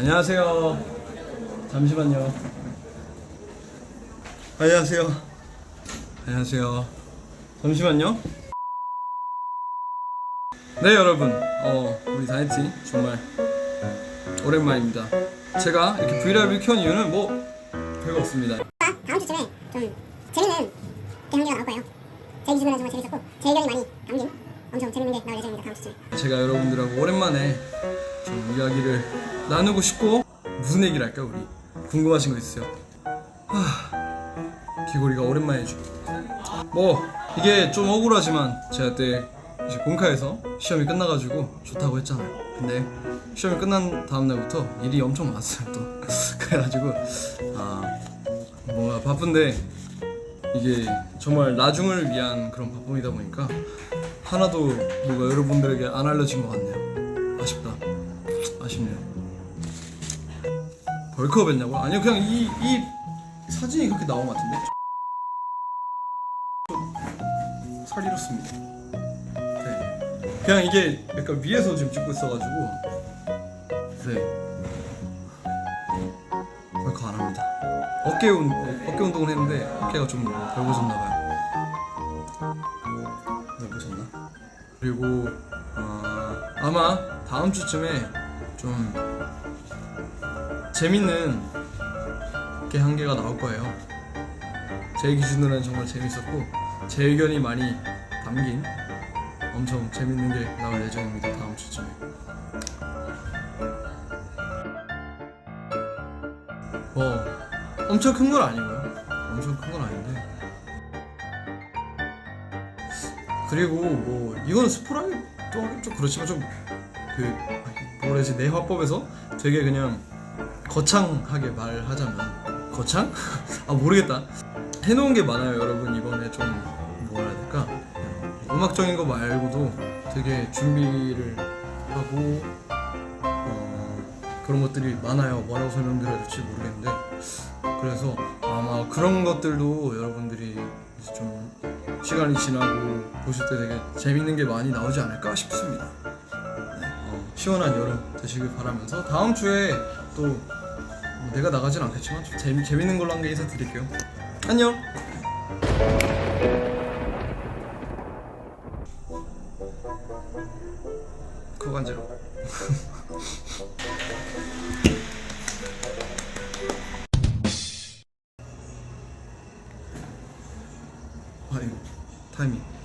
안녕하세요. 잠시만요. 안녕하세요. 안녕하세요. 잠시만요. 네 여러분, 어 우리 다이티 정말 오랜만입니다. 제가 이렇게 브이라이브 켠 이유는 뭐 별거 없습니다. 다음 주쯤에 좀 재밌는 대한계가 나올 거예요. 제 기준으로는 정말 재밌었고 제 의견이 많이 담긴 엄청 재밌는 게 나올 예정입니다. 다음 주쯤에. 제가 여러분들하고 오랜만에 좀 이야기를 나누고 싶고 무슨 얘기를 할까 우리 궁금하신 거 있으세요? 하, 귀걸이가 오랜만에 주. 뭐 이게 좀 억울하지만 제가 때 이제 공카에서 시험이 끝나가지고 좋다고 했잖아요. 근데 시험이 끝난 다음 날부터 일이 엄청 많았어요 또 그래가지고 아 뭔가 바쁜데 이게 정말 나중을 위한 그런 바쁨이다 보니까 하나도 뭔가 여러분들에게 안 알려진 것 같네요. 아쉽다. 아쉽네요. 벌크업 했냐고? 아니요, 그냥 이, 이 사진이 그렇게 나온 것 같은데? 좀 살이 렸습니다 네. 그냥 이게 약간 위에서 지금 찍고 있어가지고, 네. 벌크 안 합니다. 어깨, 운, 어깨 운동을 했는데, 어깨가 좀 넓어졌나봐요. 그리고 어, 아마 다음 주쯤에 좀 재밌는 게 한 개가 나올 거예요. 제 기준으로는 정말 재밌었고 제 의견이 많이 담긴 엄청 재밌는 게 나올 예정입니다. 다음 주쯤에. 뭐 엄청 큰 건 아니고요. 엄청 큰 건 아닌데. 그리고 뭐 이건 스포라기 좀, 좀 그렇지만 좀그 뭐라 해야지? 내 화법에서 되게 그냥 거창하게 말하자면 거창? 아 모르겠다. 해놓은 게 많아요 여러분. 이번에 좀 뭐라 해야 될까? 음악적인 거 말고도 되게 준비를 하고 어, 그런 것들이 많아요. 뭐라고 설명드려야 될지 모르겠는데. 그래서 아마 그런 것들도 여러분들이 좀 시간이 지나고 보실 때 되게 재밌는 게 많이 나오지 않을까 싶습니다. 네, 어, 시원한 여름 되시길 바라면서 다음 주에 또 뭐 내가 나가진 않겠지만 좀 재미, 재밌는 걸로 한 개 인사 드릴게요. 안녕. 그거 간지러. 아니 타이밍.